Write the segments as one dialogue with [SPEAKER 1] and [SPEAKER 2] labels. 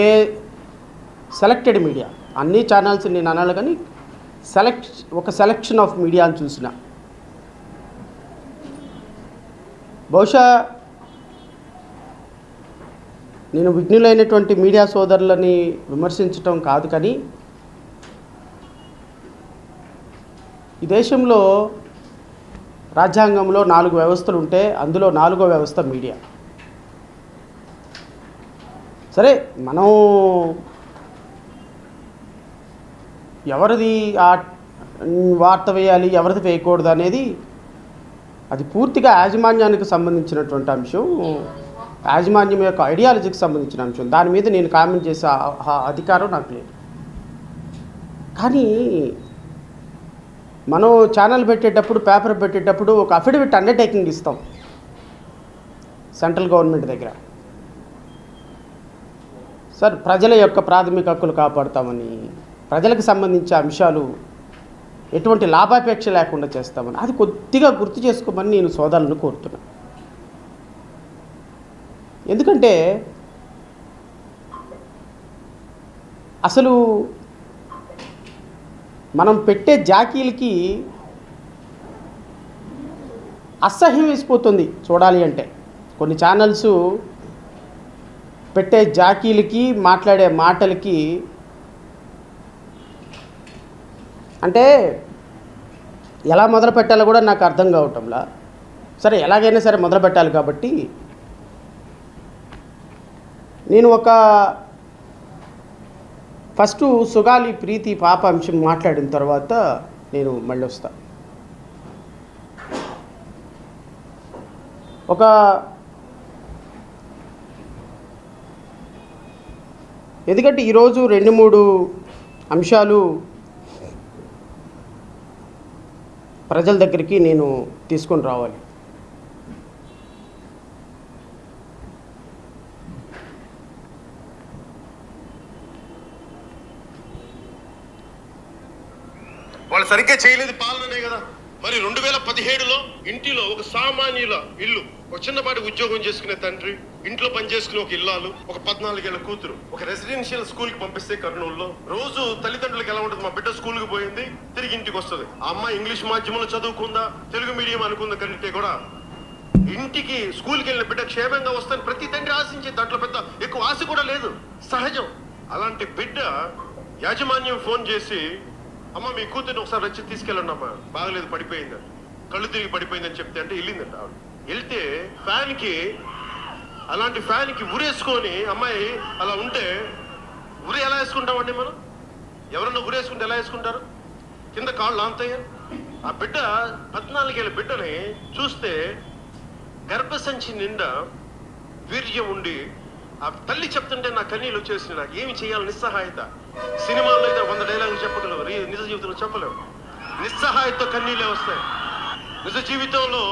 [SPEAKER 1] ఏ selected media అన్ని channels నేను అనాలి కానీ సెలెక్ట్ ఒక సెలెక్షన్ ఆఫ్ మీడియాని చూసిన. బహుశా నేను విఘ్నులైనటువంటి మీడియా సోదరులని విమర్శించటం కాదు కానీ ఈ దేశంలో రాజ్యాంగంలో నాలుగు వ్యవస్థలు ఉంటే అందులో నాలుగో వ్యవస్థ మీడియా సరే మనం ఎవరిది ఆ వార్త వేయాలి ఎవరిది వేయకూడదు అనేది అది పూర్తిగా యాజమాన్యానికి సంబంధించినటువంటి అంశం. యాజమాన్యం యొక్క ఐడియాలజీకి సంబంధించిన అంశం. దాని మీద నేను కామెంట్ చేసే అధికారం నాకు లేదు. కానీ మనం ఛానల్ పెట్టేటప్పుడు పేపర్ పెట్టేటప్పుడు ఒక అఫిడవిట్ అండర్టేకింగ్ ఇస్తాం సెంట్రల్ గవర్నమెంట్ దగ్గర. సార్ ప్రజల యొక్క ప్రాథమిక హక్కులు కాపాడుతామని ప్రజలకు సంబంధించిన అంశాలు ఎటువంటి లాభాపేక్ష లేకుండా చేస్తామని అది కొద్దిగా గుర్తు చేసుకోమని నేను సోదరులను కోరుతున్నా. ఎందుకంటే అసలు మనం పెట్టే జాకీలకి అసహ్యం వేసిపోతుంది చూడాలి అంటే. కొన్ని ఛానల్స్ పెట్టే జాకీలకి మాట్లాడే మాటలకి అంటే ఎలా మొదలు పెట్టాలో కూడా నాకు అర్థం కావటంలా. సరే ఎలాగైనా సరే మొదలు పెట్టాలి కాబట్టి నేను ఒక ఫస్ట్ సుగాలి ప్రీతి పాప అంశం మాట్లాడిన తర్వాత నేను మళ్ళీ వస్తాను ఒక ఎందుకంటే ఈరోజు రెండు మూడు అంశాలు ప్రజల దగ్గరికి నేను తీసుకొని రావాలి.
[SPEAKER 2] వాళ్ళు సరిగ్గా చేయలేదు పాలననే కదా. మరి రెండు వేల పదిహేడులో ఇంటిలో ఒక సామాన్యుల ఇల్లు ఒక చిన్నపాటి ఉద్యోగం చేసుకునే తండ్రి ఇంట్లో పని చేసుకునే ఒక ఇల్లాలు ఒక పద్నాలుగేళ్ళ కూతురు. ఒక రెసిడెన్షియల్ స్కూల్కి పంపిస్తే కర్నూలులో. రోజు తల్లిదండ్రులకు ఎలా ఉంటుంది? మా బిడ్డ స్కూల్కి పోయింది తిరిగి ఇంటికి వస్తుంది. ఆ అమ్మాయి ఇంగ్లీష్ మాధ్యమంలో చదువుకుందా తెలుగు మీడియం అనుకుందా కంటే కూడా ఇంటికి స్కూల్కి వెళ్ళిన బిడ్డ క్షేమంగా వస్తాను ప్రతి తండ్రి ఆశించే దాంట్లో పెద్ద ఎక్కువ ఆశ కూడా లేదు. సహజం. అలాంటి బిడ్డ యాజమాన్యం ఫోన్ చేసి అమ్మ మీ కూతురిని ఒకసారి వచ్చి తీసుకెళ్ళండి అమ్మా బాగలేదు పడిపోయింది. కళ్ళు తిరిగి పడిపోయిందని చెప్తే అంటే వెళ్ళిందంట ఆవిడ. వెళ్తే ఫ్యాన్కి అలాంటి ఫ్యాన్కి ఉరేసుకొని అమ్మాయి అలా ఉంటే ఉరి ఎలా వేసుకుంటామండి మనం? ఎవరన్నా ఉరేసుకుంటే ఎలా వేసుకుంటారు? కింద కాళ్ళు ఆంతయ్య ఆ బిడ్డ పద్నాలుగేళ్ళ బిడ్డని చూస్తే గర్భసంచి నిండా వీర్యం ఉండి ఆ తల్లి చెప్తుంటే నా కన్నీళ్ళు వచ్చేసింది నాకు ఏమి చేయాలి? నిస్సహాయత. సినిమాల్లో అయితే వంద డైలాగులు చెప్పగలవు. నిజ జీవితంలో చెప్పలేవు. నిస్సహాయతతో కన్నీళ్ళే వస్తాయి. నిజ జీవితంలో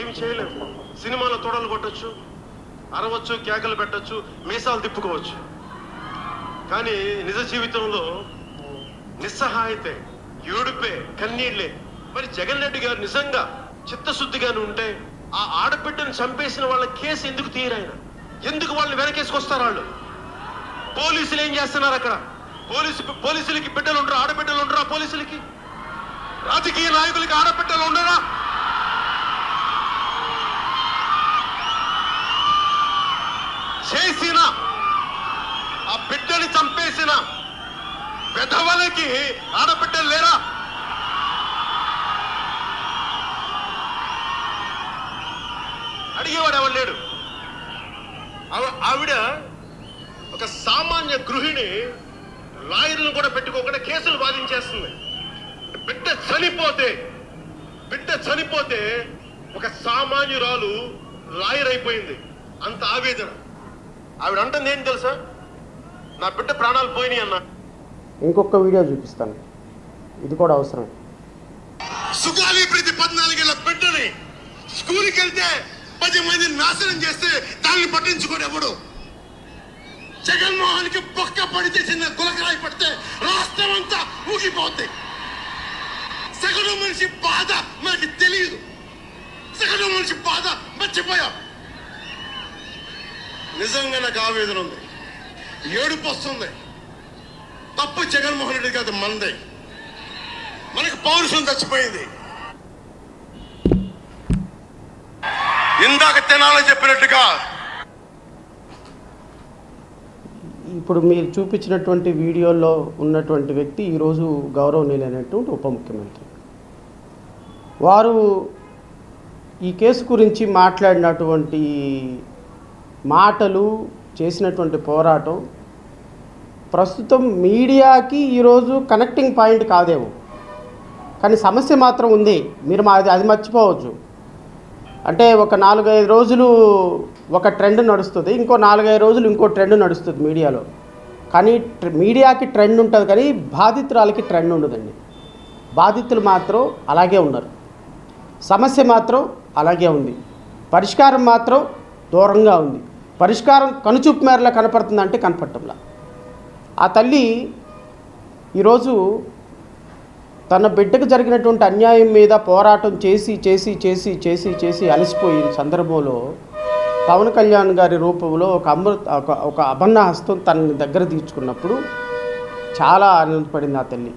[SPEAKER 2] ఏమి చేయలేము సినిమాలో తోడలు కొట్టచ్చు అరవచ్చు కేకలు పెట్టచ్చు మీసాలు తిప్పుకోవచ్చు. కానీ నిజ జీవితంలో నిస్సహాయతే ఏడుపే కన్నీళ్ళే మరి జగన్ రెడ్డి గారు నిజంగా చిత్తశుద్ధిగానే ఉంటే ఆ ఆడబిడ్డను చంపేసిన వాళ్ళ కేసు ఎందుకు తీరాయన ఎందుకు వాళ్ళని వెనకేసుకొస్తారు వాళ్ళు? పోలీసులు ఏం చేస్తున్నారు అక్కడ? పోలీసు పోలీసులకి బిడ్డలు ఉండరు? ఆడబిడ్డలు ఉండరా పోలీసులకి? రాజకీయ నాయకులకి ఆడబిడ్డలు ఉండరా? చేసిన ఆ బిడ్డని చంపేసిన పెదవులకి ఆడబిడ్డలు లేరా? అడిగేవాడు ఎవరు లేడు? ఆవిడ ఒక సామాన్య గృహిణి లాయర్లను కూడా పెట్టుకోకుండా కేసులు వాదించేస్తుంది. బిడ్డ చనిపోతే బిడ్డ చనిపోతే ఒక సామాన్యురాలు లాయర్ అయిపోయింది. అంత ఆవేదన. ఆవిడ అంటుంది ఏంటి తెలుసా? నా బిడ్డ ప్రాణాలు పోయినాయి అన్న.
[SPEAKER 1] ఇంకొక వీడియో చూపిస్తాను. ఇది కూడా అవసరం.
[SPEAKER 2] సుగాలి ప్రతి పద్నాలుగేళ్ళ బిడ్డని స్కూల్కి వెళ్తే పది మందిని నాశనం చేస్తే దాన్ని పట్టించుకోడు ఎవడు? జగన్మోహన్కి పక్క పడితే చిన్న గులకరాయి పడితే రాష్ట్రం అంతా ఊగిపోద్ది. సగటు మనిషి బాధ మనకి తెలియదు. సగటు మనిషి బాధ మర్చిపోయాం. నిజంగా నాకు ఆవేదన ఉంది. ఏడుపు వస్తుంది. తప్పు జగన్మోహన్ రెడ్డి కాదు మనదే మనకు పౌరుషం చచ్చిపోయింది. ఇందాక తినాలని చెప్పినట్టుగా
[SPEAKER 1] ఇప్పుడు మీరు చూపించినటువంటి వీడియోలో ఉన్నటువంటి వ్యక్తి ఈరోజు గౌరవనీయులైనటువంటి ఉప ముఖ్యమంత్రి. వారు ఈ కేసు గురించి మాట్లాడినటువంటి మాటలు చేసినటువంటి పోరాటం ప్రస్తుతం మీడియాకి ఈరోజు కనెక్టింగ్ పాయింట్ కాదేమో. కానీ సమస్య మాత్రం ఉంది. మీరు మా అది అది మర్చిపోవచ్చు. అంటే ఒక నాలుగైదు రోజులు ఒక ట్రెండ్ నడుస్తుంది. ఇంకో నాలుగైదు రోజులు ఇంకో ట్రెండ్ నడుస్తుంది మీడియాలో. కానీ మీడియాకి ట్రెండ్ ఉంటుంది కానీ బాధితురాలకి ట్రెండ్ ఉండదండి. బాధితులు మాత్రం అలాగే ఉన్నారు. సమస్య మాత్రం అలాగే ఉంది. పరిష్కారం మాత్రం దూరంగా ఉంది. పరిష్కారం కనుచూపు మేరలో కనపడుతుందంటే కనపడటంలా. ఆ తల్లి ఈరోజు తన బిడ్డకు జరిగినటువంటి అన్యాయం మీద పోరాటం చేసి చేసి చేసి చేసి చేసి అలసిపోయిన సందర్భంలో పవన్ కళ్యాణ్ గారి రూపంలో ఒక అమృత ఒక ఒక అభన్న హస్తం తన దగ్గర తీర్చుకున్నప్పుడు చాలా ఆనందపడింది ఆ తల్లి.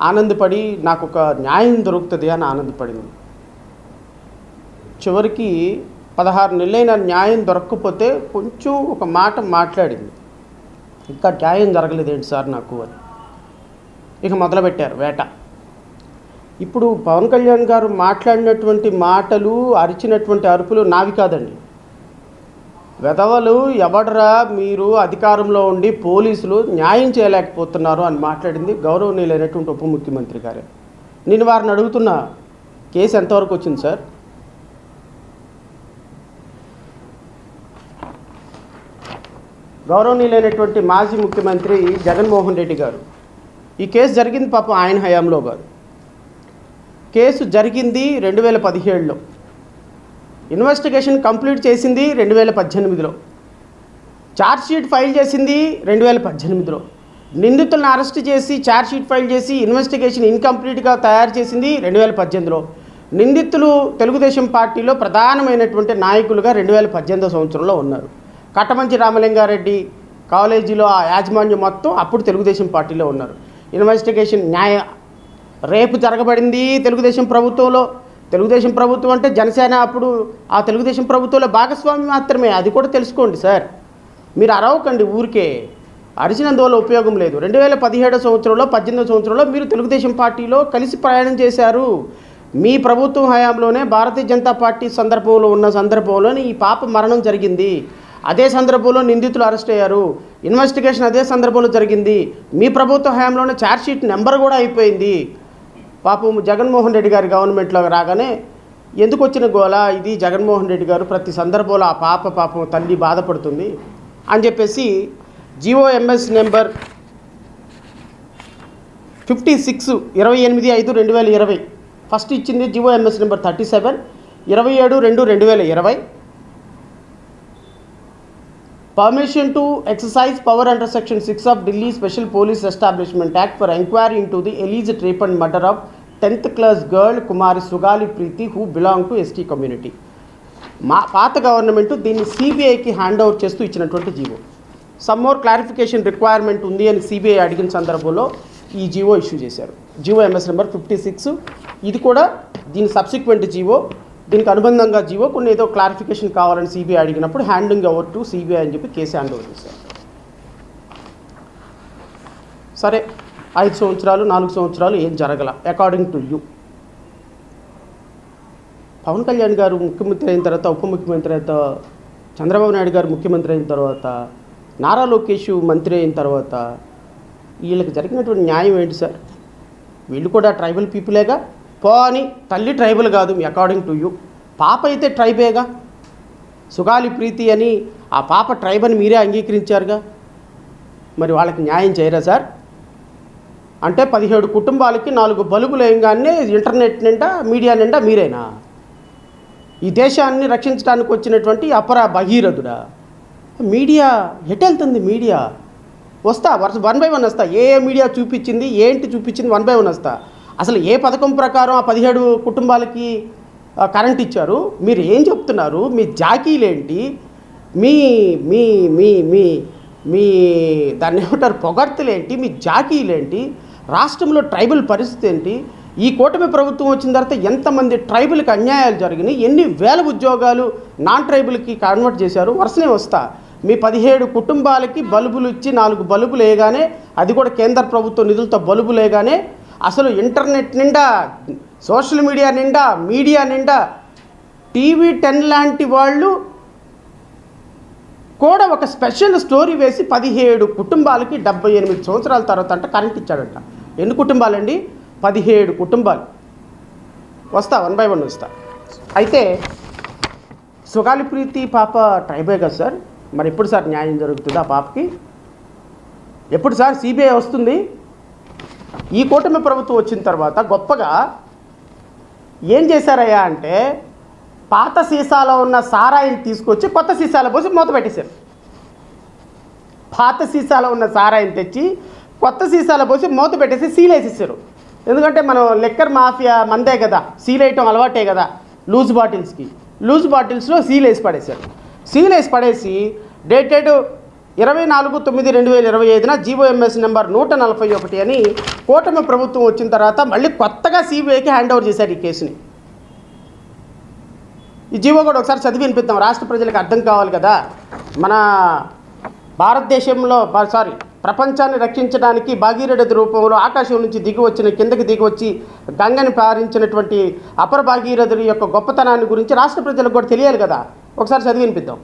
[SPEAKER 1] ఆనందపడి నాకు ఒక న్యాయం దొరుకుతుంది అని ఆనందపడింది. చివరికి పదహారు నెలలైన న్యాయం దొరకకపోతే కొంచెం ఒక మాట మాట్లాడింది. ఇంకా న్యాయం జరగలేదేంటి సార్ నాకు అని. ఇక మొదలుపెట్టారు వేట. ఇప్పుడు పవన్ కళ్యాణ్ గారు మాట్లాడినటువంటి మాటలు అరిచినటువంటి అరుపులు నావి కాదండి. వెధవలు ఎవడరా మీరు అధికారంలో ఉండి పోలీసులు న్యాయం చేయలేకపోతున్నారు అని మాట్లాడింది గౌరవనీయులైనటువంటి ఉప ముఖ్యమంత్రి గారే. నేను వారిని అడుగుతున్నా కేసు ఎంతవరకు వచ్చింది సార్? గౌరవనీయులైనటువంటి మాజీ ముఖ్యమంత్రి జగన్మోహన్ రెడ్డి గారు. ఈ కేసు జరిగింది పాపం ఆయన హయాంలో కాదు. కేసు జరిగింది రెండు వేల పదిహేడులో. ఇన్వెస్టిగేషన్ కంప్లీట్ చేసింది రెండు వేల పద్దెనిమిదిలో ఛార్జ్షీట్ ఫైల్ చేసింది రెండు వేల పద్దెనిమిదిలో. నిందితులను అరెస్ట్ చేసి ఛార్జ్షీట్ ఫైల్ చేసి ఇన్వెస్టిగేషన్ ఇన్కంప్లీట్గా తయారు చేసింది రెండు వేల పద్దెనిమిదిలో. నిందితులు తెలుగుదేశం పార్టీలో ప్రధానమైనటువంటి నాయకులుగా రెండు వేల పద్దెనిమిదో సంవత్సరంలో ఉన్నారు. కట్టమంచి రామలింగారెడ్డి కాలేజీలో ఆ యాజమాన్యం మొత్తం అప్పుడు తెలుగుదేశం పార్టీలో ఉన్నారు. ఇన్వెస్టిగేషన్ న్యాయ రేపు జరగబడింది తెలుగుదేశం ప్రభుత్వంలో. తెలుగుదేశం ప్రభుత్వం అంటే జనసేన అప్పుడు ఆ తెలుగుదేశం ప్రభుత్వంలో భాగస్వామి మాత్రమే అది కూడా తెలుసుకోండి సార్. మీరు అరవకండి ఊరికే. అరిచినందువల్ల ఉపయోగం లేదు. రెండు వేల పదిహేడో సంవత్సరంలో పద్దెనిమిదో సంవత్సరంలో మీరు తెలుగుదేశం పార్టీలో కలిసి ప్రయాణం చేశారు. మీ ప్రభుత్వం హయాంలోనే భారతీయ జనతా పార్టీ సందర్భంలో ఉన్న సందర్భంలోనే ఈ పాప మరణం జరిగింది. అదే సందర్భంలో నిందితులు అరెస్ట్ అయ్యారు. ఇన్వెస్టిగేషన్ అదే సందర్భంలో జరిగింది. మీ ప్రభుత్వ హయాంలోనే ఛార్జ్షీట్ నెంబర్ కూడా అయిపోయింది. పాపం జగన్మోహన్ రెడ్డి గారి గవర్నమెంట్లో రాగానే ఎందుకు వచ్చిన గోల ఇది జగన్మోహన్ రెడ్డి గారు ప్రతి సందర్భంలో ఆ పాప పాపం తల్లి బాధపడుతుంది అని చెప్పేసి జిఓఎంఎస్ నెంబర్ ఫిఫ్టీ సిక్స్ ఇరవై ఎనిమిది ఐదు రెండు వేల ఇరవై. ఫస్ట్ ఇచ్చింది జిఓఎంఎస్ నెంబర్ థర్టీ సెవెన్ ఇరవై ఏడు రెండు రెండు వేల ఇరవై. Permission to exercise power under section six of Delhi special police establishment act for enquiry into the alleged rape and murder of tenth class girl Kumari Sugali Preethi who belong to ST community మా పాత government దీన్ని సిబిఐకి hand over చేస్తూ ఇచ్చినటువంటి GO. Some more clarification requirement ఉంది అని CBI అడిగిన సందర్భంలో ఈ జీవో ఇష్యూ చేశారు. GO MS number fifty six ఇది కూడా దీని సబ్సిక్వెంట్ జీవో. దీనికి అనుబంధంగా జీవో కొన్ని ఏదో క్లారిఫికేషన్ కావాలని సిబిఐ అడిగినప్పుడు హ్యాండింగ్ ఓవర్ టు సిబిఐ అని చెప్పి కేసు హ్యాండ్ ఓవర్ చేశారు. సరే ఐదు సంవత్సరాలు నాలుగు సంవత్సరాలు ఏం జరగల? According to you Pawan Kalyan garu ముఖ్యమంత్రి అయిన తర్వాత ఉప ముఖ్యమంత్రి అయిన తర్వాత చంద్రబాబు నాయుడు గారు ముఖ్యమంత్రి అయిన తర్వాత నారా లోకేష్ మంత్రి అయిన తర్వాత వీళ్ళకి జరిగినటువంటి న్యాయం ఏంటి సార్? వీళ్ళు కూడా ట్రైబల్ పీపులేగా పో అని తల్లి ట్రైబల్ కాదు మీ అకార్డింగ్ టు యూ పాప అయితే ట్రైబేగా? సుగాలి ప్రీతి అని ఆ పాప ట్రైబ్ అని మీరే అంగీకరించారుగా? మరి వాళ్ళకి న్యాయం చేయరా సార్? అంటే పదిహేడు కుటుంబాలకి నాలుగు బలుబులు వేయంగానే ఇంటర్నెట్ నిండా మీడియా నిండా మీరేనా? ఈ దేశాన్ని రక్షించడానికి వచ్చినటువంటి అపర భగీరథుడా? మీడియా ఎటెళ్తుంది వెళ్తుంది మీడియా? వస్తా వరుస వన్ బై వన్ వస్తా. ఏ మీడియా చూపించింది ఏంటి చూపించింది వన్ బై వన్ వస్తా. అసలు ఏ పథకం ప్రకారం ఆ పదిహేడు కుటుంబాలకి కరెంట్ ఇచ్చారు? మీరు ఏం చెప్తున్నారు? మీ జాకీలేంటి? మీ మీ మీ మీ మీ దాన్ని ఏమంటారు పొగడ్తలేంటి? మీ జాకీలేంటి? రాష్ట్రంలో ట్రైబల్ పరిస్థితి ఏంటి? ఈ కూటమి ప్రభుత్వం వచ్చిన తర్వాత ఎంతమంది ట్రైబల్కి అన్యాయాలు జరిగినాయి? ఎన్ని వేల ఉద్యోగాలు నాన్ ట్రైబుల్కి కన్వర్ట్ చేశారు? వరుసనే వస్తా. మీ పదిహేడు కుటుంబాలకి బల్బులు ఇచ్చి నాలుగు బల్బులు వేయగానే అది కూడా కేంద్ర ప్రభుత్వ నిధులతో బల్బులు వేయగానే అసలు ఇంటర్నెట్ నిండా సోషల్ మీడియా నిండా మీడియా నిండా టీవీ టెన్ లాంటి వాళ్ళు కూడా ఒక స్పెషల్ స్టోరీ వేసి పదిహేడు కుటుంబాలకి డెబ్బై ఎనిమిది సంవత్సరాల తర్వాత అంట కరెంట్ ఇచ్చాడంట. ఎన్ని కుటుంబాలండి? పదిహేడు కుటుంబాలు. వస్తా వన్ బై వన్ వస్తా. అయితే సుగాలి ప్రీతి పాప ట్రైబే కదా సార్? మరి ఎప్పుడు సార్ న్యాయం జరుగుతుంది ఆ పాపకి? ఎప్పుడు సార్? సిబిఐ వస్తుంది? ఈ కూటమి ప్రభుత్వం వచ్చిన తర్వాత గొప్పగా ఏం చేశారయ్యా అంటే పాత సీసాలో ఉన్న సారాయిని తీసుకొచ్చి కొత్త సీసాలో పోసి మూత పెట్టేశారు. పాత సీసాలో ఉన్న సారాయిని తెచ్చి కొత్త సీసాలో పోసి మూత పెట్టేసి సీల్ వేసేసారు ఎందుకంటే మనం లెక్కర్ మాఫియా మందే కదా సీల్ వేయటం అలవాటే కదా లూజ్ బాటిల్స్కి. లూజ్ బాటిల్స్లో సీల్ వేసి పడేశారు. సీల్ వేసి పడేసి డేటెడ్ ఇరవై నాలుగు తొమ్మిది రెండు వేల ఇరవై ఐదున జీవోఎంఎస్ నెంబర్ నూట నలభై ఒకటి అని కూటమి ప్రభుత్వం వచ్చిన తర్వాత మళ్ళీ కొత్తగా సిబిఐకి హ్యాండ్ ఓవర్ చేశారు ఈ కేసుని. ఈ జీవో కూడా ఒకసారి చదివి వినిపిద్దాం. రాష్ట్ర ప్రజలకు అర్థం కావాలి కదా. మన భారతదేశంలో సారీ ప్రపంచాన్ని రక్షించడానికి భాగీరథి రూపంలో ఆకాశం నుంచి దిగి వచ్చిన కిందకి దిగి వచ్చి గంగని పారించినటువంటి అపర భాగీరథుడి యొక్క గొప్పతనాన్ని గురించి రాష్ట్ర ప్రజలకు కూడా తెలియాలి కదా. ఒకసారి చదివి వినిపిద్దాం.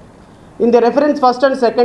[SPEAKER 1] In the reference first and second